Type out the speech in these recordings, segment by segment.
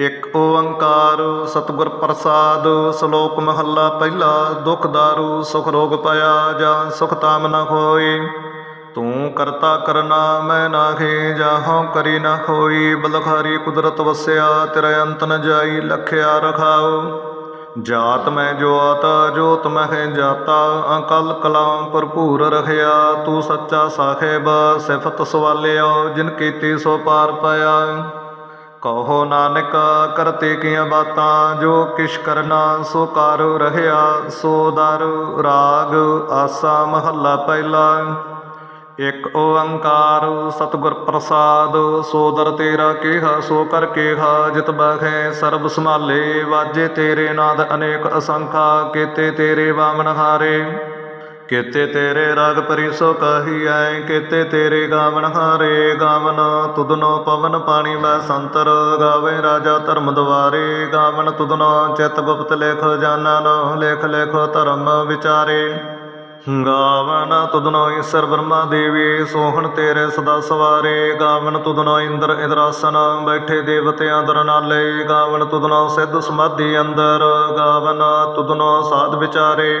ਇਕ ਓੰਕਾਰ, ਸਤਿਗੁਰ ਪ੍ਰਸਾਦ, ਸ਼ਲੋਕ ਮਹੱਲਾ ਪਹਿਲਾ, ਦੁਖ ਦਾਰੂ, ਸੁਖ ਰੋਗ ਪਿਆ ਜਾਂ ਸੁਖ ਤਾਮ ਨ ਹੋਈ ਤੂੰ ਕਰਤਾ ਕਰਨਾ, ਮੈਂ ਨਾਹੀ, ਜਾਹੋਂ ਕਰੀ ਨ ਹੋਈ। ਬਲਖਾਰੀ ਕੁਦਰਤ ਵਸਿਆ, ਤੇਰੇ ਅੰਤ ਨ ਜਾਈ, ਲਖਿਆ ਰਖਾਓ। ਜਾਤ ਮੈਂ ਜੋਤ ਜੋਤ ਮਹਿ ਜਾਤਾ, ਅਕਲ ਕਲਾਂ ਭਰਪੂਰ ਰਖਿਆ। ਤੂੰ ਸੱਚਾ ਸਾਹਿਬ, ਸਿਫਤ ਸਵਾਲਿਓ ਜਿਨ ਕੀਤੀ ਸੋ ਪਾਰ ਪਾਇਆ। ਕਹੋ ਨਾਨਕ, ਕਰਤੇ ਕੀਆਂ ਬਾਤਾਂ, ਜੋ ਕਿਛ ਕਰਨਾ ਸੋ ਕਰ ਰਹਿਆ, ਸੋ ਦਰ ਰਾਗ ਆਸਾ ਮਹੱਲਾ ਪਹਿਲਾ। ਇਕ ਓੰਕਾਰ ਸਤਿਗੁਰ ਪ੍ਰਸਾਦ ਸੋਦਰ ਤੇਰਾ ਕੇਹਾ, ਸੋ ਕਰ ਕੇਹਾ, ਜਿਤ ਬਖੈ ਸਰਬ ਸੰਭਾਲੇ, ਵਾਜੇ ਤੇਰੇ ਨਾਦ ਅਨੇਕ ਅਸੰਖਾ, ਕੀਤੇ ਤੇਰੇ ਵਾਮਨ ਹਾਰੇ। ਕੀਤੇ ਤੇਰੇ ਰਾਗ ਪਰਿਸੋ ਕਹੀਐ, ਕੀਤੇ ਤੇਰੇ ਗਾਵਨ ਹਾਰੇ ਗਾਵਨ। ਤੁਧਨੋ ਪਵਨ ਪਾਣੀ ਮੈਂ ਸੰਤਰ ਗਾਵੇ, ਰਾਜਾ ਧਰਮ ਦੁਆਰੇ ਗਾਵਨ। ਤੁਧਨੋ ਚਿਤ ਗੁਪਤ ਲੇਖ ਜਾਨਨ, ਲੇਖ ਲੇਖ ਧਰਮ ਵਿਚਾਰੇ। ਗਾਵਨ ਤੁਧਨੋ ਈਸ਼ਰ ਬ੍ਰਹਮਾ ਦੇਵੀ, ਸੋਹਣ ਤੇਰੇ ਸਦਾ ਸਵਾਰੇ। ਗਾਵਨ ਤੁਧਨੋ ਇੰਦਰ ਇੰਦਰਾਸਨ, ਬੈਠੇ ਦੇਵਤਿਆਂ ਦਰ ਨਾਲੇ ਗਾਵਨ ਤੁਧਨੋ ਸਿੱਧ ਸਮਾਧੀ ਅੰਦਰ, ਗਾਵਨ ਤੁਧਨੋ ਸਾਧ ਵਿਚਾਰੇ।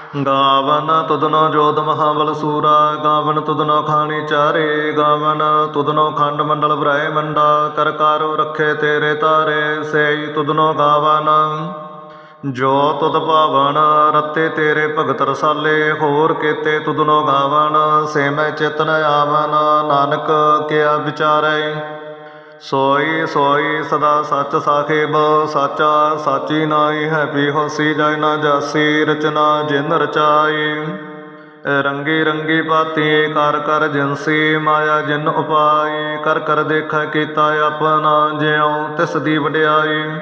ਗਾਵਨ ਤੁਦਨੋ ਜੋਤ ਮਹਾਬਲ ਸੂਰਾ, ਗਾਵਨ ਤੁਦਨੋ ਖਾਣੀ ਚਾਰੇ, ਗਾਵਨ ਤੁਦਨੋ ਖੰਡ ਮੰਡਲ ਬ੍ਰਹਿ ਮੰਡਾ, ਕਰ ਕਾਰੋ ਰੱਖੇ ਤੇਰੇ ਤਾਰੇ, ਸੇਈ ਤੁਧਨੋ ਗਾਵਨ। ਜੋ ਤੁਧ ਭਾਵਨ ਰਤੇ ਤੇਰੇ ਭਗਤ ਰਸਾਲੇ, ਹੋਰ ਕੀਤੇ ਤੁਦਨੋ ਗਾਵਨ, ਸੇ ਮੈਂ ਚਿਤਨ ਆਵਨ, ਨਾਨਕ ਕਿਆ ਵਿਚਾਰੈ। ਸੋਈ ਸੋਈ ਸਦਾ ਸੱਚ ਸਾਖੇਬ, ਸਾਚਾ ਸਾਚੀ ਨਾਈ ਹੈ ਪੀ ਹੋਸੀ ਜਾਇ ਨਾ ਜਾਸੀ, ਰਚਨਾ ਜਿਨ ਰਚਾਈ। ਰੰਗੀ ਰੰਗੀ ਪਾਤੀ ਕਰ ਕਰ ਜਿਨਸੀ, ਮਾਇਆ ਜਿਨ ਉਪਾਈ, ਕਰ ਕਰ ਦੇਖਾ ਕੀਤਾ ਆਪਣਾ, ਜਿਉ ਤਿਸ ਦੀ ਵਡਿਆਈ।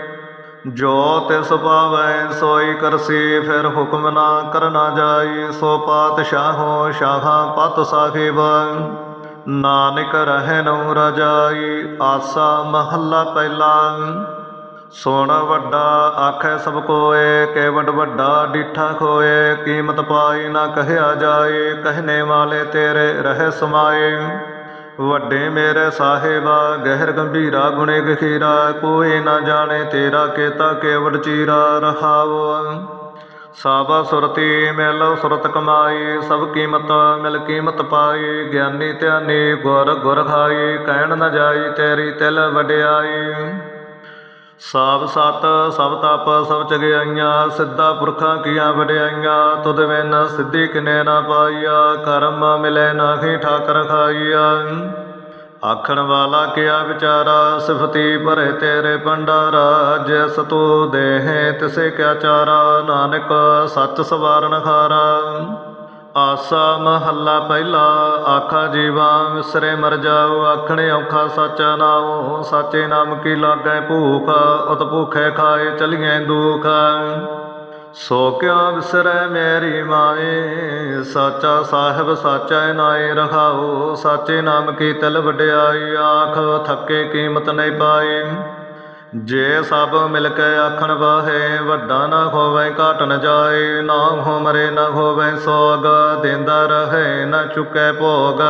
ਜੋ ਤਿਸ ਪਾਵੈ ਸੋਈ ਕਰਸੀ, ਫਿਰ ਹੁਕਮ ਨਾ ਕਰਨਾ ਜਾਈ। ਸੋ ਪਾਤਸ਼ਾਹੋ, ਸ਼ਾਹਾਂ ਪਤ ਸਾਹਿਬ ਨਾਨਕ ਰਹਿ ਨਉ ਰਜਾਈ, ਆਸਾ ਮਹੱਲਾ ਪਹਿਲਾ। ਸੋਣ ਵੱਡਾ ਆਖੈ ਸਭ ਕੋਏ ਕੇਵਡ ਵੱਡਾ ਡੀਠਾ ਖੋਏ। ਕੀਮਤ ਪਾਈ ਨਾ ਕਹਿਆ ਜਾਏ, ਕਹਿਨੇ ਵਾਲੇ ਤੇਰੇ ਰਹਿ ਸਮਾਏ। ਵੱਡੇ ਮੇਰੇ ਸਾਹਿਬਾ, ਗਹਿਰ ਗੰਭੀਰਾ ਗੁਣੇ ਗਖੀਰਾ। ਕੋਈ ਨਾ ਜਾਣੇ ਤੇਰਾ ਕੇਤਾ ਕੇਵਟ ਚੀਰਾ ਰਹਾਵ। ਸਾਬਾ ਸੁਰਤੀ ਮਿਲ, ਸੁਰਤ ਕਮਾਈ, ਸਭ ਕੀਮਤ ਮਿਲ ਕੀਮਤ ਪਾਈ। ਗਿਆਨੀ ਧਿਆਨੀ ਗੁਰ ਗੁਰ ਖਾਈ ਕਹਿਣ ਨਾ ਜਾਈ ਤੇਰੀ ਤਿਲ ਵਡਿਆਈ। ਸਾਬ ਸਤ, ਸਭ ਤਪ, ਸਭ ਚਗਿਆਈਆਂ, ਸਿੱਧਾ ਪੁਰਖਾਂ ਕੀਆਂ ਵਡਿਆਈਆਂ, ਤੁਧ ਬਿਨ ਸਿੱਧੀ ਕਿਨੇ ਨਾ ਪਾਈਆ, ਕਰਮ ਮਿਲੇ ਨਾਹੀ ਠਾਕਰ ਖਾਈਆ। ਆਖਣ ਵਾਲਾ ਕਿਆ ਵਿਚਾਰਾ, ਸਿਫਤੀ ਭਰੇ ਤੇਰੇ ਭੰਡਾਰਾ ਜਿਸ ਤੂੰ ਦੇਹ ਤਿਸੇ ਕਿਆ ਚਾਰਾ, ਨਾਨਕ ਸੱਚ ਸਵਾਰਨ ਖਾਰਾ ਆਸਾ ਮਹੱਲਾ ਪਹਿਲਾ, ਆਖਾ ਜੀਵਾ ਵਿਸਰੇ ਮਰ ਜਾਓ, ਆਖਣੇ ਔਖਾ ਸਾਚਾ ਨਾਮ ਸਾਚੇ ਨਾਮ ਕੀ ਲਾਗੈ ਭੂਖ ਉਤ ਭੂਖੇ ਖਾਏ ਚਲੀਏ ਦੁਖ। ਸੋ ਕਿਉ ਵਿਸਰੈ ਮੇਰੀ ਮਾਏ? ਸਾਚਾ ਸਾਹਿਬ ਸਾਚਾ ਨਾਏ ਰਖਾਓ ਸਾਚੇ ਨਾਮ ਕੀ ਤਲ ਵਡਿਆਈ, ਆਖ ਥੱਕੇ ਕੀਮਤ ਨਹੀਂ ਪਾਈ। ਜੇ ਸਭ ਮਿਲ ਕੇ ਆਖਣ ਵਾਹੇ, ਵੱਡਾ ਨਾ ਹੋਵੇ ਘਟ ਨ ਜਾਏ। ਨਾ ਹੋ ਮਰੇ, ਨਾ ਹੋਵੇ ਸੋਗ, ਦਿੰਦਾ ਰਹੇ, ਨਾ ਚੁੱਕੇ ਭੋਗ।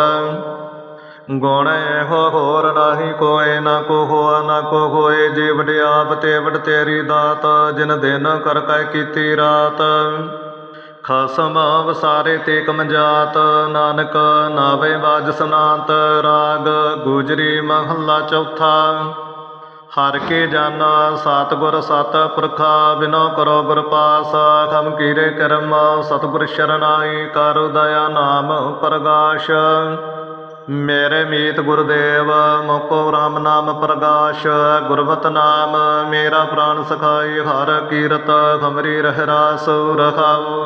ਗੁਣ ਇਹੋ ਹੋਰ ਨਾਹੀ ਕੋਏ, ਨਾ ਕੋ ਹੋਆ, ਨਾ ਕੋ ਹੋਏ ਜੇ ਵਡਿਆਪ ਤੇ ਵਡ ਤੇਰੀ ਦਾਤ, ਜਿਨ ਦਿਨ ਕਰ ਕੈ ਕੀਤੀ ਰਾਤ। ਖਸਮ ਵਸਾਰੇ ਤੇ ਕਮਜਾਤ ਨਾਨਕ ਨਾਵੇ ਬਾਜ ਸਨਾਤ, ਰਾਗ ਗੁਜਰੀ ਮਹੱਲਾ ਚੌਥਾ। ਹਰ ਕੇ ਜਾਨਾ ਸਤਿਗੁਰ ਸਤ ਪੁਰਖਾ, ਬਿਨੋ ਕਰੋ ਗੁਰ ਪਾਸ ਖਮ ਕੀਰੇ ਕਰਮ, ਸਤਿਗੁਰ ਸ਼ਰਨਾਈ, ਕਰੋ ਦਇਆ ਨਾਮ ਪ੍ਰਗਾਸ਼। ਮੇਰੇ ਮੀਤ ਗੁਰਦੇਵ, ਮੋਕੋ RAM ਨਾਮ ਪ੍ਰਗਾਸ਼ ਗੁਰਮਤਿ ਨਾਮ ਮੇਰਾ ਪ੍ਰਾਨ ਸਖਾਈ, ਹਰ ਕੀਰਤ ਖਮਰੀ ਰਹਿ ਰਾਸ ਰਖਾਉ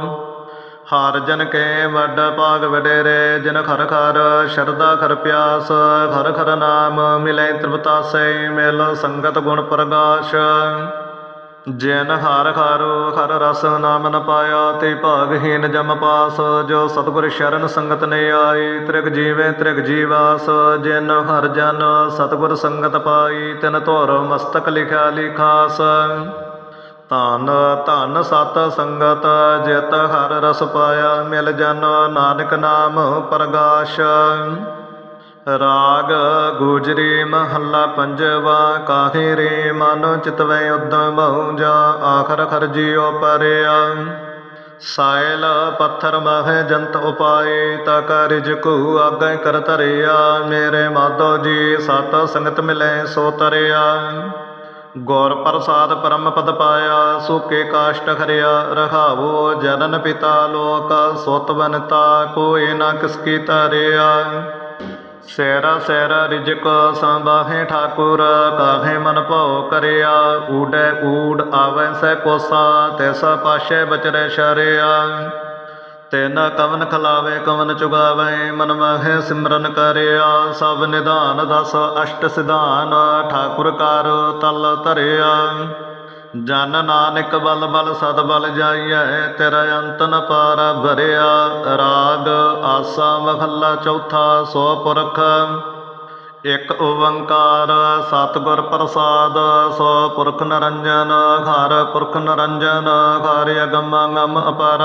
ਹਰ ਜਨ ਕੇ ਵੱਡ ਭਾਗ ਵਡੇਰੇ, ਜਿਨ ਖਰ ਖਰ ਸ਼ਰਦਾ ਖਰ ਪਿਆਸ, ਖਰ ਖਰ ਨਾਮ ਮਿਲੇ ਤ੍ਰਿਪਤਾਸੈ ਮਿਲ ਸੰਗਤ ਗੁਣ ਪ੍ਰਗਾਸ਼। ਜੈਨ ਹਰ ਖਾਰੋ, ਖਰ ਰਸ ਨਾਮ ਨ ਪਾਇਆ, ਤੇ ਭਾਗਹੀਨ ਜਮ ਪਾਸ, ਜੋ ਸਤਿਗੁਰ ਸ਼ਰਨ ਸੰਗਤ ਨੇ ਆਈ, ਤ੍ਰਿਗ ਜੀਵੇ ਤ੍ਰਿਗ ਜੀਵਾਸ, ਜਿਨ ਹਰ ਜਨ ਸਤਿਗੁਰ ਸੰਗਤ ਪਾਈ, ਤਿਨ ਧੁਰ ਮਸਤਕ ਲਿਖਿਆ ਲਿਖਾਸ। ਧਨ ਧਨ ਸਤ ਸੰਗਤ, ਜਿਤ ਹਰ ਰਸ ਪਾਇਆ, ਮਿਲ ਜਨ ਨਾਨਕ ਨਾਮ ਪ੍ਰਗਾਸ਼। ਰਾਗ ਗੁਜਰੀ ਮਹੱਲਾ ਪੰਜਵਾ, ਕਾਹੇ ਰੇ ਮਨ ਚਿਤਵੇ ਉਦਮ ਬਹੁ ਜਾ, ਆਖਰ ਖਰਜੀਓ ਪਰਿਆ। ਸਾਇਲ ਪੱਥਰ ਮਹਿ ਜੰਤ ਉਪਾਏ ਤਾ ਕਾਰਜ ਕੋ ਆਗੇ ਕਰ ਤਰਿਆ ਮੇਰੇ ਮਾਧੋ ਜੀ, ਸਤ ਸੰਗਤ ਮਿਲੇ ਸੋ ਤਰਿਆ। ਗੌਰ ਪ੍ਰਸਾਦ ਪਰਮ ਪਦ ਪਾਇਆ, ਸੁਕੇ ਕਾਸ਼ਟ ਖਰਿਆ। ਰਖਾਵੋ ਜਨਨ ਪਿਤਾ ਲੋਕ, ਸੁਤ ਬਨਤਾ ਕੋਏ ਨਾ ਕਿਸ ਕੀ ਤਰਿਆ। ਸੈਰਾ ਸੈਰਾ ਰਿਜਕ ਸੰਬਾਹੇ ਠਾਕੁਰ, ਕਾਹੇ ਮਨ ਭਉ ਕਰਿਆ? ਊਡੈ ਊਡ ਆਵੈ ਸੈ ਕੋਸਾ, ਤੈਸਾ ਪਾਸ਼ੇ ਬਚਰੈ ਸ਼ਰਿਆ। ਤੈਨ ਕਵਨ ਖਲਾਵੇ, ਕਵਨ ਚੁਗਾਵੇ, ਮਨ ਮਹਿ ਸਿਮਰਨ ਕਰਿਆ। ਸਭ ਨਿਧਾਨ, ਦਸ ਅਸ਼ਟ ਸਿਧਾਨ, ਠਾਕੁਰ ਕਰ ਤਲ ਧਰਿਆ। ਜਨ ਨਾਨਕ ਬਲ ਬਲ ਸਦ ਬਲ ਜਾਈਐ, ਤੇਰਾ ਅੰਤ ਨ ਪਾਰ ਭਰਿਆ। ਰਾਗ ਆਸਾ ਮਹੱਲਾ ਚੌਥਾ, ਸੋ ਪੁਰਖ। ਇਕ ਓੰਕਾਰ, ਸਤਿਗੁਰ ਪ੍ਰਸਾਦ, ਸੋ ਪੁਰਖ ਨਰੰਜਨ, ਘਰ ਪੁਰਖ ਨਰੰਜਨ, ਘਰ ਅਗਮ ਅਗਮ ਅਪਾਰ।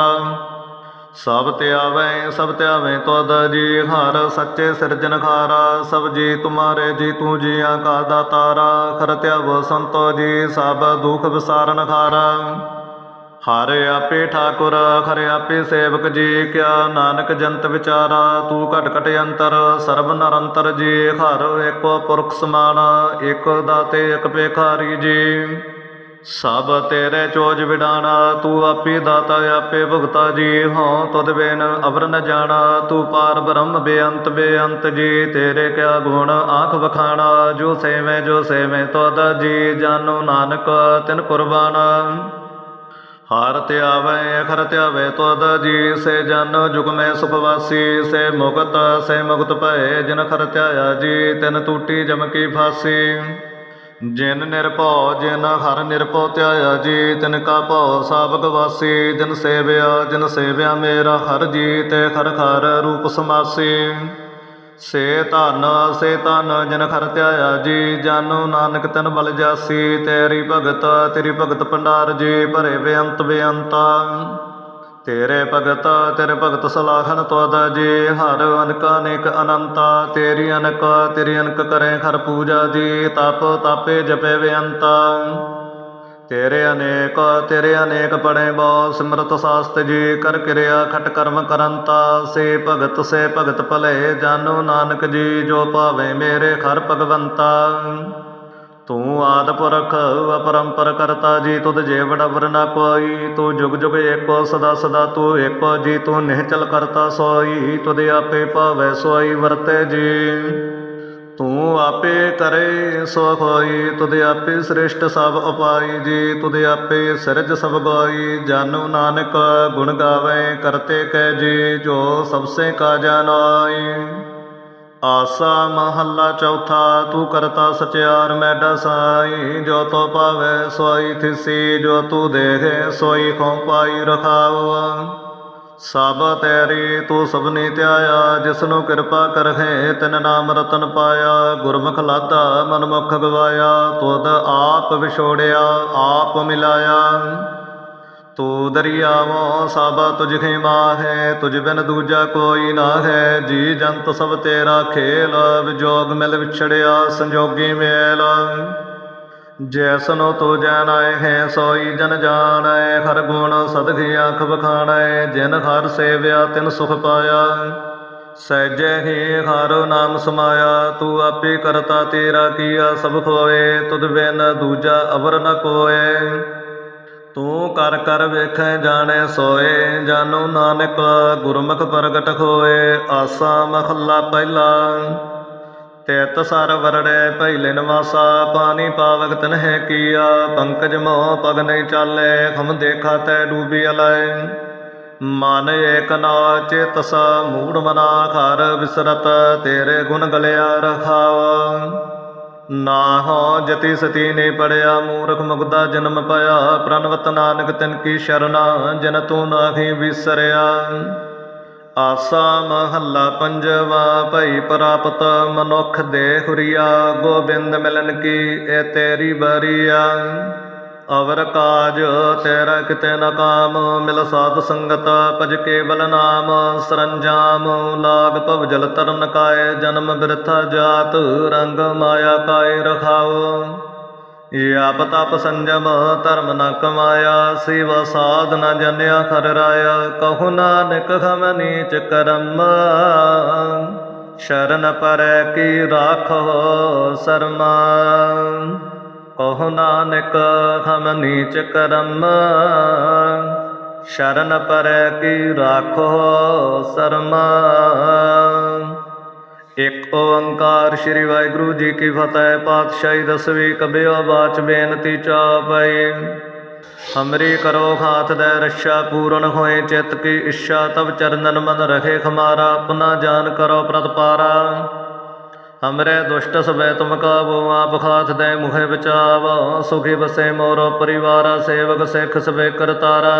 ਸਭ ਧਿਆਵੈ ਸਭ ਧਿਆਵੈ ਤੁਧ ਜੀ ਹਰ ਸੱਚੇ ਸਿਰਜਨਹਾਰਾ ਸਭ ਜੀ ਤੁਮਾਰੇ ਜੀ ਤੂੰ ਜੀ ਜੀਆਂ ਕਾ ਤਾਰਾ ਖਰ ਧਿਆਵ ਸੰਤੋ ਜੀ, ਸਭ ਦੁਖ ਵਿਸਾਰਨ ਖਾਰਾ। ਹਰ ਆਪੇ ਠਾਕੁਰ ਖਰ ਆਪੇ ਸੇਵਕ ਜੀ, ਕਿਆ ਨਾਨਕ ਜੰਤ ਵਿਚਾਰਾ, ਤੂੰ ਘਟ ਘਟ ਅੰਤਰ, ਸਰਬ ਨਰੰਤਰ ਜੀ, ਹਰ ਏਕੋ ਪੁਰਖ ਸਮਾਨ ਏਕੋ ਦਾਤੇ ਇਕ ਪੇਖਾਰੀ ਜੀ। ਸਭ ਤੇਰੇ ਚੋਜ ਵਿਡਾਣਾ, ਤੂੰ ਆਪੇ ਦਾਤਾ, ਆਪੇ ਭੁਗਤਾ ਜੀ। ਹਾਂ, ਤੁਧ ਬਿਨ ਅਵਰ ਨ ਜਾਣਾ, ਤੂੰ ਪਾਰ ਬ੍ਰਹਮ ਬੇਅੰਤ ਬੇਅੰਤ ਜੀ। ਤੇਰੇ ਕਿਆ ਗੁਣ, ਆਖ ਵਖਾਣਾ, ਜੋ ਸੇਵੇਂ ਜੋ ਸੇਵੇਂ ਤੁਧ ਜੀ। ਜਾਨੋ ਨਾਨਕ, ਤਿਨ ਕੁਰਬਾਨ। ਹਰ ਧਿਆਵੈ, ਅਖਰ ਧਿਆਵੈ ਤੁਧ ਜੀ। ਸੇ ਜਨ ਜੁਗ ਮੈਂ ਸੁਖ ਸੇ ਮੁਕਤ ਸੇ ਮੁਕਤ ਭਏ, ਜਿਨ ਖਰ ਧਿਆਇਆ ਜੀ। ਤਿਨ ਟੂਟੀ ਜਮ ਕੀ ਫਾਸੀ। ਜਿਨ ਨਿਰਭਉ, ਜਿਨ ਹਰ ਨਿਰਭਉ ਧਿਆਇਆ ਜੀ, ਤਿਨ ਕਾ ਭਉ ਸਾਬਕ ਵਾਸੀ, ਜਿਨ ਸੇਵਿਆ ਜਿਨ ਸੇਵਿਆ ਮੇਰਾ ਹਰ ਜੀ, ਤੇ ਖਰ ਖਰ ਰੂਪ ਸਮਾਸੀ। ਸੇ ਧਨ ਸੇ ਧਨ ਜਿਨ ਖਰ ਧਿਆਇਆ ਜੀ ਜਾਨੋ ਨਾਨਕ ਤਨ ਬਲ ਜਾਸੀ, ਤੇਰੀ ਭਗਤ ਤੇਰੀ ਭਗਤ ਭੰਡਾਰ ਜੀ, ਭਰੇ ਬੇਅੰਤ ਬੇਅੰਤਾ। ਤੇਰੇ ਭਗਤ ਤੇਰੇ ਭਗਤ ਸਲਾਹਨ ਤੁਧ ਜੀ। ਹਰ ਅਨਕ ਅਨੇਕ ਅਨੰਤਾ, ਤੇਰੀ ਅਨਕ ਤੇਰੀ ਅਨਕ ਕਰੇ ਖਰ ਪੂਜਾ ਜੀ। ਤਪ, ਤਾਪੇ ਜਪੇ ਬੇਅੰਤਾ। ਤੇਰੇ ਅਨੇਕ ਤੇਰੇ ਅਨੇਕ ਪੜੇ ਬਹੁ ਸਿਮਰਤ ਸਾਸਤ ਜੀ। ਕਰ ਕਿਰਿਆ ਖਟ ਕਰਮ ਕਰੰਤਾ। ਸੇ ਭਗਤ ਸੇ ਭਗਤ ਭਲੇ ਜਾਨੋ ਨਾਨਕ ਜੀ। ਜੋ ਭਾਵੇ ਮੇਰੇ ਖਰ ਭਗਵੰਤਾ। ਤੂੰ ਆਦ ਪੁਰਖ, ਅਪਰੰਪਰ ਕਰਤਾ ਜੀ, ਤੁਧ ਜੇ ਵਡਵਰ ਕੋਈ ਤੂੰ ਜੁਗ ਜੁਗ ਏਕੋ, ਸਦਾ ਸਦਾ ਤੂੰ ਏਕੋ ਜੀ, ਤੂੰ ਨਿਹਚਲ ਕਰਤਾ ਸੋਈ, ਤੁਧ ਆਪੇ ਭਾਵੈ ਸੋਈ ਵਰਤੈ ਜੀ। ਤੂੰ ਆਪੇ ਕਰੇ ਸੋ ਹੋਈ, ਤੁਧ ਆਪੇ ਸ੍ਰਿਸ਼ਟ ਸਭ ਉਪਾਈ ਜੀ, ਤੁਧ ਆਪੇ ਸਿਰਜ ਸਭ ਗੋਈ ਜਾਨੂ ਨਾਨਕ ਗੁਣ ਗਾਵੇ, ਕਰਤੇ ਕਹਿ ਜੀ, ਜੋ ਸਭ ਕਾ ਜਾਣਾਈ ਆਸਾ ਮਹੱਲਾ ਚੌਥਾ, ਤੂੰ ਕਰਤਾ ਸਚਿਆਰ ਮੈਡਾ ਸਾਈ, ਜੋ ਤੋ ਪਾਵੇ ਸੋਈ ਥਿਸੀ, ਜੋ ਤੂੰ ਦੇਖੇ ਸੋਈ ਖੋ ਪਾਈ ਰਖਾਵ ਸਭ ਤੇਰੀ, ਤੂੰ ਸਭਨੀ ਧਿਆਇਆ, ਜਿਸਨੂੰ ਕਿਰਪਾ ਕਰਹਿ, ਤਿਨ ਨਾਮ ਰਤਨ ਪਾਇਆ, ਗੁਰਮੁਖ ਲਾਦਾ ਮਨਮੁਖ ਗਵਾਇਆ, ਤੁਧ ਆਪ ਵਿਛੋੜਿਆ, ਆਪ ਮਿਲਾਇਆ। ਤੂੰ ਦਰਿਆਵੋ ਸਭ ਤੁਝ ਖੇ ਮਾਹੈ, ਤੁਝ ਬਿਨ ਦੂਜਾ ਕੋਈ ਨਾ ਹੈ ਜੀ ਜੰਤ ਸਭ ਤੇਰਾ ਖੇਲ, ਵਿਜੋਗ ਮਿਲ ਵਿਛੜਿਆ, ਸੰਜੋਗੀ ਮੇਲ। ਜੈਸਨੋ ਤੋ ਜਾਣੈ ਹੈ, ਸੋਈ ਜਨ ਜਾਣੈ ਹਰ ਗੁਣ ਸਦਗਿ ਆਖ ਬਖਾਣੈ ਜਿਨ ਹਰ ਸੇਵਿਆ, ਤਿਨ ਸੁਖ ਪਾਇਆ। ਸਹਿਜੇ ਹੀ ਹਰ ਨਾਮ ਸਮਾਇਆ, ਤੂੰ ਆਪੇ ਕਰਤਾ ਤੇਰਾ ਕੀਆ, ਸਭ ਖੋਏ। ਤੁਧ ਬਿਨ ਦੂਜਾ ਅਵਰ ਨ ਕੋਏ। ਤੂੰ ਕਰ ਕਰ ਵੇਖੈ ਜਾਣੈ ਸੋਏ ਜਾਨੂ ਨਾਨਕ ਗੁਰਮੁਖ ਪ੍ਰਗਟ ਹੋਏ, ਆਸਾ ਮਖਲਾ ਪਹਿਲਾ। ਤੇਤ ਸਰ ਵਰੜੈ ਪਹਿਲੇ ਨਵਾਸਾ, ਪਾਣੀ ਪਾਵਕ ਤਨਹਿ ਕੀਆ, ਪੰਕਜ ਮੋਹ ਪਗ ਨਹੀਂ ਚਾਲੇ, ਹਮ ਦੇਖਾ ਤੈ ਡੂਬੀ ਅਲੈ ਮਨ ਏਕ ਨਾ ਚੇਤਸ ਮੂੜ ਮਨਾ ਘਰ ਵਿਸਰਤ ਤੇਰੇ ਗੁਣ ਗਲਿਆ ਰਖਾਵ। ਨਾ ਹੋ ਜਤੀ ਸਤੀ ਨੇ ਪੜਿਆ, ਮੂਰਖ ਮੁਗਦਾ ਜਨਮ ਪਾਇਆ। ਪ੍ਰਣਵਤ ਨਾਨਕ ਤਿਨ ਕੀ ਸ਼ਰਨਾ, ਜਨ ਤੂੰ ਨਾਹੀ ਵਿਸਰਿਆ। ਆਸਾ ਮਹੱਲਾ ਪੰਜਵਾ, ਭਈ ਪ੍ਰਾਪਤ ਮਨੁੱਖ ਦੇ ਹੁਰੀਆ। ਗੋਬਿੰਦ ਮਿਲਨ ਕੀ, ਇਹ ਤੇਰੀ ਬਰੀਆ। ਅਵਰ ਕਾਜ ਤੇਰਾ ਕਿਤੇ ਨ ਕਾਮ, ਮਿਲ ਸਾਧ ਸੰਗਤ, ਭਜ ਕੇਵਲ ਨਾਮ, ਸਰੰਜਾਮ, ਲਾਗ ਭਵ ਜਲ ਤਰਨ ਕਾਏ, ਜਨਮ ਬਿਰਥਾ ਜਾਤ, ਰੰਗ ਮਾਇਆ ਕਾਏ ਰਖਾਓ। ਆਪ ਤਪ ਸੰਜਮ, ਧਰਮ ਨ ਕਮਾਇਆ, ਸੇਵਾ ਸਾਧ ਨ ਜਨਿਆ ਖਰ ਰਾਇਆ, ਕਹੂ ਨਾਨਕ ਹਮ ਨੀਚ ਕਰਮ। ਸ਼ਰਨ ਪਰੈ ਕੀ ਰਾਖੋ, ਸਰਮਾ। ਕਹੂ ਨਾਨਕ, ਹਮ ਨੀਚ ਕਰਮ। ਸ਼ਰਨ ਪਰੈ ਕੀ ਰਾਖੋ ਸਰਮਾ। ਇਕ ਓੰਕਾਰ ਸ੍ਰੀ ਵਾਹਿਗੁਰੂ ਜੀ ਕੀ ਫਤਿਹ, ਪਾਤਸ਼ਾਹੀ ਦਸਵੀਂ ਕਬਿਓ ਬਾਚ ਬੇਨਤੀ ਚਾਪਈ। ਹਮਰੀ ਕਰੋ ਖਾਤ ਦੇ ਰੱਛਾ ਪੂਰਨ ਹੋਏ, ਚਿਤ ਕੀ ਇੱਛਾ ਤਬ ਚਰਨਨ ਮਨ ਰਖੇ ਖਮਾਰਾ ਆਪਣਾ ਜਾਨ ਕਰੋ ਪ੍ਰਤਪਾਰਾ। ਹਮਰੇ ਦੁਸ਼ਟ ਸਬੈ ਤੁਮ ਕਾਬੂ ਆਪ ਖਾਤ ਦੇ ਮੁਖੇ ਬਚਾਵ ਸੁਖੀ ਬਸੇ ਮੋਰੋ ਪਰਿਵਾਰਾ ਸੇਵਕ ਸਿੱਖ ਸਬੈ ਕਰਤਾਰਾ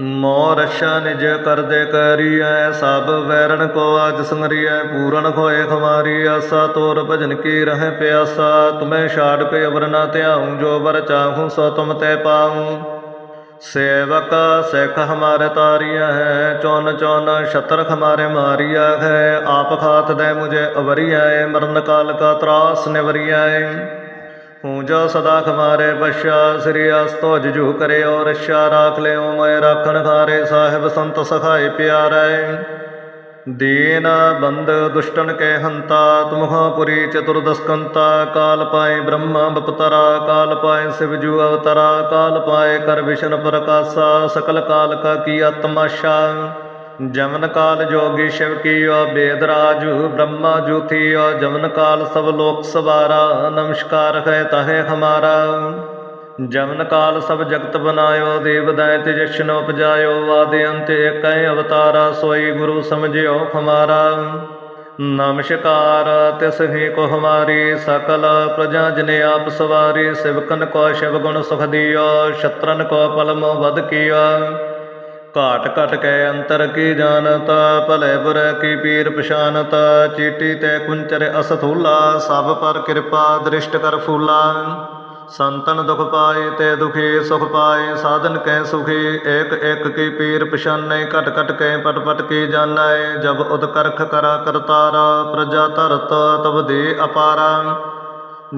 ਮੋ ਰਛਾ ਨਿਜ ਕਰਦੇ ਕਰੀਐ ਸਭ ਵੈਰਣ ਕੋ ਅਜ ਸੰਗਰੀਐ ਪੂਰਨ ਖੋਏ ਖਮਾਰੀ ਆਸਾ ਤੋਰ ਭਜਨ ਕੀ ਰਹਿ ਪਿਆਸਾ ਤੁਮੈ ਛਾੜ ਕੇ ਅਵਰ ਨਾ ਧਿਆਉ ਜੋ ਵਰ ਚਾਹੂੰ ਸੋ ਤੁਮ ਤੈ ਪਾਉ सेवक सिख हमारे तारिया है चौन चौन शतर हमारे मारिया है आप खात दे मुझे अवरिया है मरण काल का त्रास निवरिया है पूजा सदा हमारे बशा श्री अस्तो जजू करे और रक्षा राख ले मैं राखन खारे साहिब संत सखाए प्यारे ਦੇਨ ਬੰਦ ਦੁਸ਼ਟਨ ਕੈ ਹੰਤਾ ਤੁਮਹਾਪੁਰੀ ਚਤੁਰਦਸਕੰਤਾ, ਕਾਲ ਪਾਏ ਬ੍ਰਹਮਾ ਬਪਤਰਾ, ਕਾਲ ਪਾਏ ਸਿਵਜੂ ਅਵਤਰਾ, ਕਾਲ ਪਾਏ ਕਰ ਵਿਸ਼ਨ ਪ੍ਰਕਾਸ਼ਾ, ਸਕਲ ਕਾਲ ਕਾ ਕੀ ਆਤਮਾਸ਼ਾ। ਜਮਨ ਕਾਲ ਜੋਗੀ ਸ਼ਿਵ ਕੀਓ, ਬੇਦ ਰਾਜੂ ਬ੍ਰਹਮਾ ਜੂਥੀਓ ਜਮਨ ਕਾਲ ਸਭ ਲੋਕ ਸਵਾਰਾ, ਨਮਸਕਾਰ ਹੈ ਤਹੇ ਹਮਾਰਾ। ਜਮਨ ਕਾਲ ਸਭ ਜਗਤ ਬਨਾਇਓ, ਦੇਵ ਦਾਇ ਤੇ ਜਸ਼ਨ ਉਪਜਾਇਓ ਵਾਦੇ ਅੰਤੇ ਇਕੈ ਅਵਤਾਰਾ, ਸੋਈ ਗੁਰੂ ਸਮਝਿਓ ਹਮਾਰਾ ਨਮਸ਼ਕਾਰ ਤਿਸ ਹੀ ਕੋ ਹਮਾਰੀ, ਸਕਲ ਪ੍ਰਜਾ ਜਨੇ ਆਪ ਸਵਾਰੀ, ਸਿਵਕਨ ਕੋ ਸ਼ਿਵ ਗੁਣ ਸੁਖ ਦਿਓ, ਸ਼ਤਰਨ ਕੋ ਪਲਮ ਵਦ ਕੀਆ ਘਾਟ ਘਟ ਕੇ ਅੰਤਰ ਕੀ ਜਾਣਤ, ਭਲੇ ਬੁਰ ਕੀ ਪੀਰ ਪਛਾਨਤ ਚੀਟੀ ਤੇ ਕੁੰਚਰ ਅਸਥੂਲਾ, ਸਭ ਪਰ ਕਿਰਪਾ ਦ੍ਰਿਸ਼ਟ ਕਰ ਫੂਲਾ। ਸੰਤਨ ਦੁਖ ਪਾਏ ਤੇ ਦੁਖੀ ਸੁਖ ਪਾਏ, ਸਾਧਨ ਕੈ ਸੁਖੀ, ਏਕ ਏਕ ਕੀ ਪੀਰ ਪਛਾਨੈ, ਘਟ ਘਟ ਕੈ ਪਟ ਪਟ ਕੀ ਜਾਣੈ, ਜਬ ਉਦ ਕਰਖ ਕਰਾ ਕਰਤਾਰਾ ਪ੍ਰਜਾ ਧਰਤ ਤਬ ਦੇ ਅਪਾਰਾ।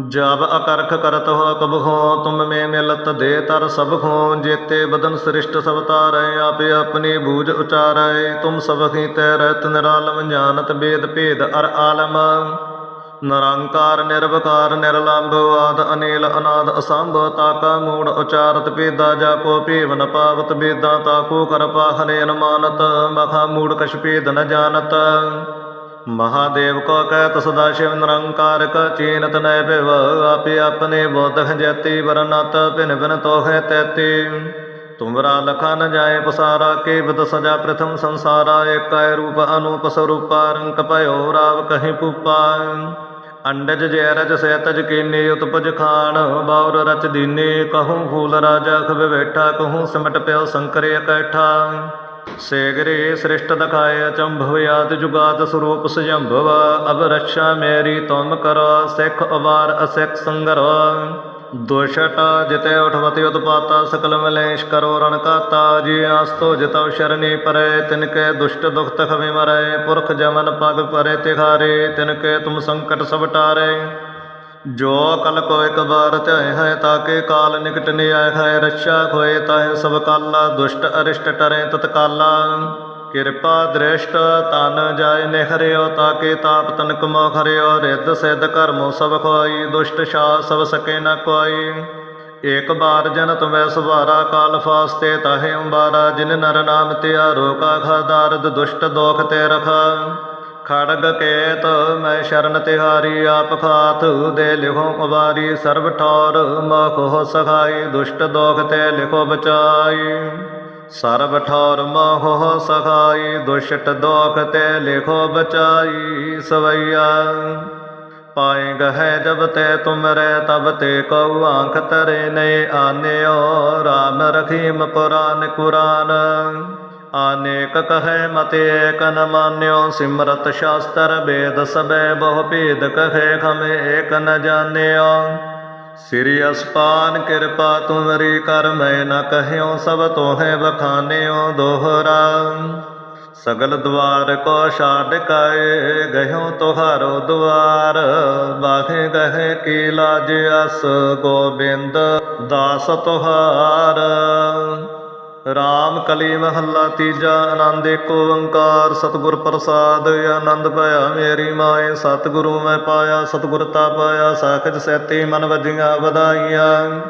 ਜਬ ਅਕਰਖ ਕਰਤ ਹੋ ਕਬ ਹੋ ਤੁਮ ਮੇ ਮਿਲਤ ਦੇ ਤਰ ਸਭ ਹੋ ਜੇਤੇ ਬਦਨ ਸ੍ਰਿਸ਼ਟ ਸਭ ਤਾਰੈ, ਆਪੇ ਆਪਣੀ ਬੂਝ ਉਚਾਰੈ, ਤੁਮ ਸਭ ਹੀ ਤੈ ਰਤ ਨਿਰਾਲਮ, ਜਾਣਤ ਬੇਦ ਭੇਦ ਅਰ ਆਲਮ। ਨਿਰੰਕਾਰ, ਨਿਰਵਕਾਰ, ਨਿਰਲੰਭ, ਆਦ, ਅਨੀਲ, ਅਨਾਦ, ਅਸੰਭ, ਤਾਕਾ, ਮੂੜ, ਉਚਾਰਤ, ਭੇਦਾ ਜਾ ਕੋ ਭੇਵ ਨ ਪਾਵਤ ਬੇਦਾ ਤਾਕੋ ਕਰ ਪਾਹਨੇ ਅਨਮਾਨਤ ਮਖਾ ਮੂੜ ਕਛ ਭੇਦ ਨ ਜਾਣਤ। ਮਹਾਦੇਵ ਕੋ ਕਹਿਤ ਸਦਾ ਸ਼ਿਵ ਨਿਰੰਕਾਰ ਕ ਚੀਨਤ ਨੈ ਭਿਵ, ਆਪੇ ਆਪਣੇ ਬੋਧਖ ਜੈਤੀ ਵਰਨਤ, ਭਿਨ ਭਿਨ ਤੋਹੇ ਤੈਤੀ। ਤੁਮਰਾ ਲਖਾ ਨ ਜਾਏ ਪਸਾਰਾ, ਕੇ ਬਦ ਸਜਾ ਪ੍ਰਥਮ ਸੰਸਾਰਾ ਏਕੈ ਰੂਪ, ਅਨੂਪ ਸਰੂਪਾ, ਰੰਕ ਭਇਓ ਰਾਵ ਕਹੀ ਪੂਪਾ ਅੰਡਜ ਜੈ ਰਜ ਸੈਤਜ ਕੀਨੇ ਉਤਪਜ ਖਾਨ ਬਾਉਰ ਰਚ ਦੀਨੇ, ਕਹੂੰ ਫੂਲ ਰਾਜਾ ਖਵੇ ਬੈਠਾ, ਕਹੂੰ ਸਮਟ ਪਿਓ ਸੰਕਰੇ ਇਕੱਠਾ। ਸੇਗਰੇ ਸ੍ਰਿਸ਼ਟ ਦਖਾਇ ਅਚੰਭਵ ਆਦ ਜੁਗਾਦ ਸਰੂਪ ਸਜੰਭਵ ਅਬ ਰੱਛਾ ਮੇਰੀ ਤੁਮ ਕਰੋ, ਸਿੱਖ ਅਵਾਰ ਅਸਿੱਖ ਸੰਗਰ। ਦੁਸ਼ਟ ਜਿਤੇ ਉਠਵਤੀ ਉਤਪਾਤਾ ਸਕਲ ਮਲੇਸ਼ ਕਰੋ ਰਣ ਕਾਤਾ ਜੀ ਆਸਤੋ ਜਿਤਵ ਸ਼ਰਨੀ ਪਰੈ, ਤਿਨਕੇ ਦੁਸ਼ਟ ਦੁਖ ਤਖ ਵਿਮਰੈ ਪੁਰਖ ਜਮਨ ਪਗ ਪਰੇ ਤਿਖਾਰੇ ਤਿਨਕੇ ਤੁਮ ਸੰਕਟ ਸਭ ਜੋ ਕਲ ਕੋ ਇਕ ਬਾਰ ਧਿਆਏ ਹੈ, ਤਾਕੇ ਕਾਲ ਨਿਕਟ ਨ ਆਏ ਹੈ, ਰੱਛਾ ਖੋਏ ਤਾਹੇ ਸਭ ਕਾਲਾ, ਦੁਸ਼ਟ ਅਰਿਸ਼ਟ ਟਰੇ ਤਤਕਾਲਾ। ਕਿਰਪਾ ਦ੍ਰਿਸ਼ਟ ਤਨ ਜਾਇ ਨਿਖਰਿਓ ਤਾਕੇ ਤਾਪ ਤਨਕ ਮੋ ਖਰਿਓ ਰਿੱਧ ਸਿੱਧ ਕਰਮੋ ਸਭ ਖੋਈ ਦੁਸ਼ਟ ਸ਼ਾ ਸਭ ਸਕੇ ਨ ਕੋਈ। ਇਕ ਬਾਰ ਜਨ ਤੁਮੈ ਸੁਭਾਰਾ ਕਾਲ ਫਾਸਤੇ, ਤਾਹੇ ਅੰਬਾਰਾ ਜਿਨ ਨਰ ਨਾਮ ਤਿਆ ਰੋਕਾ ਖਾਦਾਰਦ ਦੁਸ਼ਟ ਦੋਖ ਤੇ ਰਖਾ। ਖੜਗ ਕੇਤ, ਮੈਂ ਸ਼ਰਨ ਤਿਹਾਰੀ, ਆਪ ਖਾਤ ਦੇ ਲਿਖੋ ਕੁਵਾਰੀ, ਸਰਬ ਠੌਰ ਮਖੋ ਸਖਾਈ, ਦੁਸ਼ਟ ਦੋਖ ਤੇ ਲਿਖੋ ਬਚਾਈ। ਸਰਬ ਠੌਰ ਮਖੋ ਸਖਾਈ, ਦੁਸ਼ਟ ਦੋਖ ਤੇ ਲਿਖੋ ਬਚਾਈ ਸਵਈਆ। ਪਾਏ ਗਹਿ ਜਬ ਤੇ ਤੁਮਰੇ ਤਬ ਤੇ ਕਉ ਆਂਖ ਤਰੇ ਨੇ ਆਨਿਓ। ਰਾਮ ਰਖੀਮ ਪੁਰਾਨ ਕੁਰਾਨ, ਆਨੇਕ ਕਹੈ ਮਤੇ ਏਕ ਨ ਮਾਨਿਓ। ਸਿਮਰਤ ਸ਼ਾਸਤਰ ਵੇਦ ਸਬੈ ਬਹੁ ਭੇਦ ਕਹੈ ਖਮੇ ਏਕ ਨ ਜਾਣਿਓ। ਸ੍ਰੀ ਅਸਪਾਨ ਕਿਰਪਾ ਤੁਮਰੀ ਕਰ ਮੈਂ ਨ ਕਹਿਓ ਸਭ ਤੋਹੇ ਬਖਾਨਿਓ ਦੋਹਰਾ। ਸਗਲ ਦਵਾਰ ਕੋ ਛਾੜ ਕਾਏ ਗਇਓ ਤੁਹਾਰੋ ਦੁਆਰ। ਬਾਖੇ ਗਹਿ ਕੀ ਲਾਜ ਅਸ ਗੋਬਿੰਦ ਦਾਸ ਤੁਹਾਰ। ਰਾਮ ਕਲੀ ਮਹੱਲਾ ਤੀਜਾ, ਆਨੰਦ ਏਕ ਓੰਕਾਰ, ਸਤਿਗੁਰ ਪ੍ਰਸਾਦ, ਆਨੰਦ ਭਇਆ ਮੇਰੀ ਮਾਏ, ਸਤਿਗੁਰੂ ਮੈਂ ਪਾਇਆ, ਸਤਿਗੁਰ ਤਾ ਪਾਇਆ ਸਾਖਿਤ ਸੈਤੀ ਮਨ ਵਜੀਆਂ ਵਧਾਈਆਂ।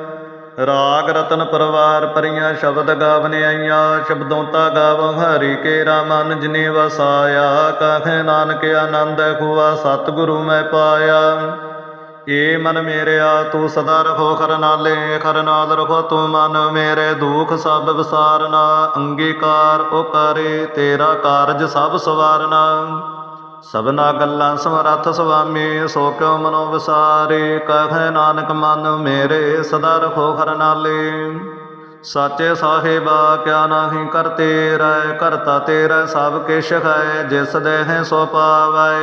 ਰਾਗ ਰਤਨ ਪਰਵਾਰ ਪਰੀਆਂ, ਸ਼ਬਦ ਗਾਵਨ ਆਈਆਂ, ਸ਼ਬਦੋਂ ਤਾ ਗਾਵ ਹਰੀ ਕੇ ਰਾਮਨ, ਜਿਨੇ ਵਸਾਇਆ, ਕਹੇ ਨਾਨਕ ਆਨੰਦ ਖੁਆ, ਸਤਿਗੁਰੂ ਮੈਂ ਪਾਇਆ। ਏ ਮਨ ਮੇਰਿਆ ਤੂੰ ਸਦਾ ਰਖੋ ਖਰਨਾਲੇ ਖਰਨਾਲ ਰਖੋ ਤੂੰ ਮਨ ਮੇਰੇ। ਦੁਖ ਸਭ ਵਿਸਾਰਨਾ, ਅੰਗੀਕਾਰ ਓ ਕਰੇ ਤੇਰਾ ਕਾਰਜ ਸਭ ਸਵਾਰਨਾ। ਸਭਨਾ ਗੱਲਾਂ ਸਮਰੱਥ ਸੁਆਮੀ, ਸੋ ਕਿਉ ਮਨੋ ਵਿਸਾਰੇ? ਕਹੈ ਨਾਨਕ ਮਨ ਮੇਰੇ, ਸਦਾ ਰਖੋ ਖਰਨਾਲੇ ਸਾਚੇ ਸਾਹਿਬਾ, ਕਿਆ ਨਾਹੀ ਕਰਤੇ ਰਹਿ ਕਰਤਾ ਤੇਰਾ ਸਭ ਕਿਛ ਹੈ, ਜਿਸ ਦੇਹ ਸੋ ਪਾਵੈ।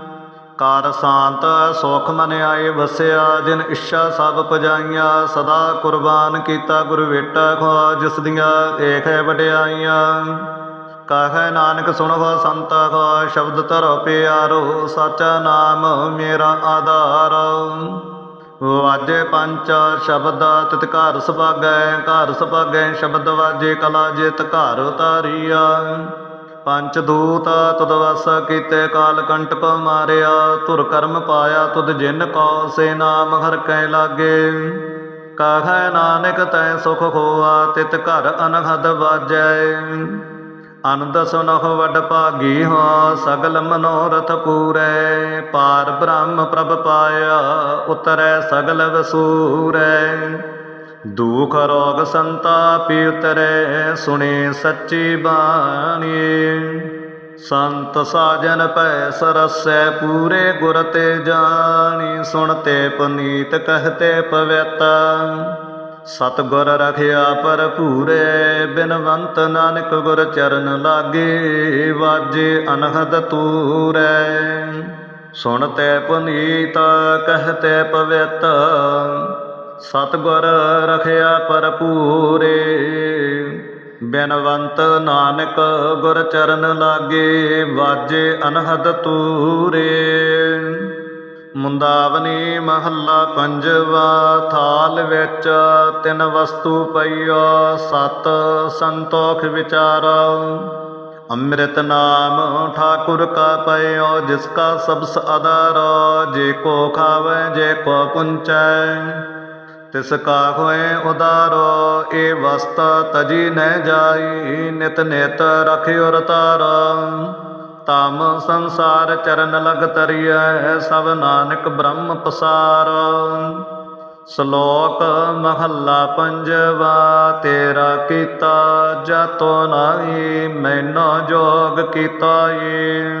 ਕਰ ਸ਼ਾਂਤ, ਸੁਖ ਮਨ ਆਏ ਵਸਿਆ, ਜਿਨ ਇੱਛਾ ਸਭ ਪਜਾਈਆਂ, ਸਦਾ ਕੁਰਬਾਨ ਕੀਤਾ ਗੁਰ ਵੇਟਾ ਖਵਾ ਜਿਸ ਦੀਆਂ ਏਖੈ ਵਡਿਆਈਆਂ। ਕਹੈ ਨਾਨਕ, ਸੁਣੋ ਸੰਤਾ ਕਾ ਸ਼ਬਦ ਧਰੋ ਪਿਆਰੋ, ਸਾਚਾ ਨਾਮ ਮੇਰਾ ਆਧਾਰ। ਵਾਜੇ ਪੰਚ ਸ਼ਬਦ, ਤਿਤ ਘਰ ਸੁਭਾਗੈ ਘਰ ਸੁਭਾਗੈ, ਸ਼ਬਦ ਵਾਜੇ, ਕਲਾ ਜਿਤ ਘਰ ਉਤਾਰੀਆ। ਪੰਚ ਦੂਤ ਤੁਧ ਵਸ ਕੀਤੇ ਕਾਲ ਕੰਟਕ ਮਾਰਿਆ, ਧੁਰ ਕਰਮ ਪਾਇਆ, ਤੁਧ ਜਿਨ ਕੋ ਸੇ ਨਾਮ ਹਰ ਕੈ ਲਾਗੇ। ਕਹੈ ਨਾਨਕ ਤੈ ਸੁਖ ਹੋਆ, ਤਿਤ ਘਰ ਅਨਹਦ ਵਾਜੈ। ਅਨੰਦ ਸੁਨਹੁ ਵਡ ਭਾਗੀ ਹੋ ਸਗਲ ਮਨੋਰਥ ਪੂਰੈ। ਪਾਰ ਬ੍ਰਹਮ ਪ੍ਰਭ ਪਾਇਆ, ਉਤਰੈ ਸਗਲ ਵਸੂਰੈ। ਦੁਖ ਰੋਗ ਸੰਤਾਪਿ ਉਤਰੈ, ਸੁਣੇ ਸੱਚੀ ਬਾਣੀ ਸੰਤ ਸਾਜਨ ਭੈ ਸਰਸੈ, ਪੂਰੇ ਗੁਰ ਤੇ ਜਾਣੀ। ਸੁਣਤੇ ਪਨੀਤ ਕਹਤੇ ਪਵਿੱਤ। ਸਤਗੁਰ ਰਖਿਆ ਭਰਪੂਰੇ, ਬਿਨਵੰਤ ਨਾਨਕ ਗੁਰ ਚਰਨ ਲਾਗੇ, ਵਾਜੇ ਅਨਹਦ ਤੂਰੈ। ਸੁਣਤੇ ਪੁਨੀਤ ਕਹਤੇ ਪਵਿੱਤ। ਸਤਗੁਰ ਰਖਿਆ ਭਰਪੂਰੇ, ਬਿਨਵੰਤ ਨਾਨਕ ਗੁਰ ਚਰਨ ਲਾਗੇ ਵਾਜੇ ਅਨਹਦ ਤੂਰੇ। ਮੁੰਦਾਵਨੀ ਮਹੱਲਾ ਪੰਜਵਾ, ਥਾਲ ਵਿੱਚ ਤਿੰਨ ਵਸਤੂ ਪਈਓ, ਸਤ ਸੰਤੋਖ ਵਿਚਾਰੋ। ਅੰਮ੍ਰਿਤ ਨਾਮ ਠਾਕੁਰ ਕਾ ਪਇਓ ਜਿਸ ਕਾ ਸਬਸ ਆਧਾਰ ਜੇ ਕੋ ਖਾਵੇ, ਜੇ ਕੋ ਪੁੰਚੈ। ਤਿਸ ਕਾ ਹੋਏ ਉਦਾਰੋ ਏ ਵਸਤ ਤਜੀ ਨਹਿ ਜਾਈ, ਨਿਤ ਨਿਤ ਰਖਿਓ ਰਤਾਰ ਤਮ ਸੰਸਾਰ ਚਰਨ ਲਗ ਤਰੀਐ, ਸਭ ਨਾਨਕ ਬ੍ਰਹਮ ਪਸਾਰ। ਸ਼ਲੋਕ ਮਹੱਲਾ ਪੰਜਵਾ, ਤੇਰਾ ਕੀਤਾ ਜਤੋ ਨਾਹੀ, ਮੈਨੋ ਜੋਗ ਕੀਤਾ ਏ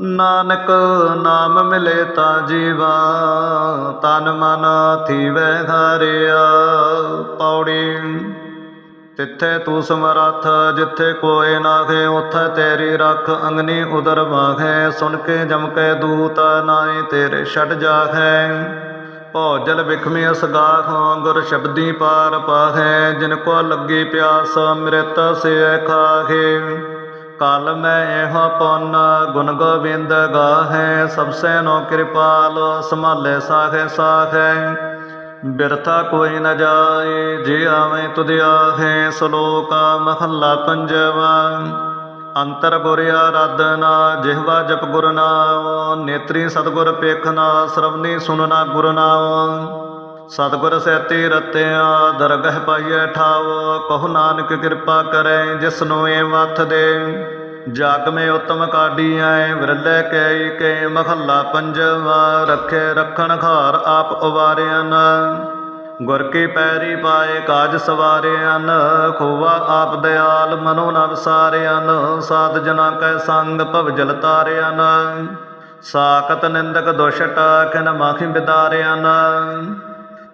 ਨਾਨਕ ਨਾਮ ਮਿਲੇ ਤਾਂ ਜੀਵਾ, ਤਨ ਮਨ ਥੀਵੈ ਘਾਰਿਆ ਪੌੜੀ, ਤਿੱਥੇ ਤੂੰ ਸਮਰੱਥ, ਜਿੱਥੇ ਕੋਏ ਨਾਖੇ ਉਥੇ ਤੇਰੀ ਰੱਖ, ਅੰਗਨੀ ਉਦਰ ਵਾਖੇ ਸੁਣ ਕੇ ਜਮ ਕੇ ਦੂਤ ਨਾਏ ਤੇਰੇ ਛੱਡ ਜਾਖੇ ਭੋਜਲ ਬਿਖਮੀ ਅਸਗਾਖ ਗੁਰ ਸ਼ਬਦੀ ਪਾਰ ਪਾਖੇ ਜਿਨ ਕੋ ਲੱਗੀ ਪਿਆਸ ਅੰਮ੍ਰਿਤ ਸੇ ਖਾਖੇ ਕਲ ਮੈਂ ਇਹ ਪੁੰਨ, ਗੁਣ ਗੋਬਿੰਦ ਗਾਹੇ ਸਭ ਨੋ ਕਿਰਪਾਲ, ਸੰਭਾਲੇ ਸਾਖੇ ਸਾਖੇ। ਬਿਰਥਾ ਕੋਈ ਨ ਜਾਏ, ਜੇ ਆਵੇਂ ਤੁਧ ਆਹੇ ਸ਼ਲੋਕ ਮਹੱਲਾ ਪੰਜਵਾ। ਅੰਤਰ ਗੁਰ ਆਰਾਧਨਾ, ਜਿਹਵਾ ਜਪ ਗੁਰ ਨਾਮ ਨੇਤਰੀ ਸਤਗੁਰ ਪੇਖਨਾ ਸਰਵਨੀ ਸੁਨਨਾ ਗੁਰ ਨਾਮ ਸਤਗੁਰ ਸਹਿਤੀ ਰਤਿਆ ਦਰਗਹ ਪਾਈਐ ਠਾਵ, ਕਹੋ ਨਾਨਕ ਕਿਰਪਾ ਕਰੇ ਜਿਸ ਨੂੰ ਏ ਮੱਥ ਦੇ। ਜਗ ਮੇ ਉਤਮ ਕਾਢੀ ਆਏ ਵਿਰਲੇ ਕੈ ਕੇ ਮਹੱਲਾ ਪੰਜਵਾ, ਰੱਖੇ ਰੱਖਣ ਖਾਰ ਆਪ ਉਵਾਰਿਆਨ ਗੁਰ ਕੀ ਪੈਰੀ ਪਾਏ ਕਾਜ ਸਵਾਰਿਆਨ ਖੋਵਾ ਆਪ ਦਿਆਲ ਮਨੋ ਨ ਵਿਸਾਰਿਆਨ ਸਾਧ ਜਨਾ ਕੈ ਸੰਗ ਭਵ ਜਲ ਤਾਰਿਆਨ ਸਾਕਤ ਨਿੰਦਕ ਦੁਸ਼ਟ ਖਿਨ ਮਾਖੀ ਬਿਦਾਰਿਆਨ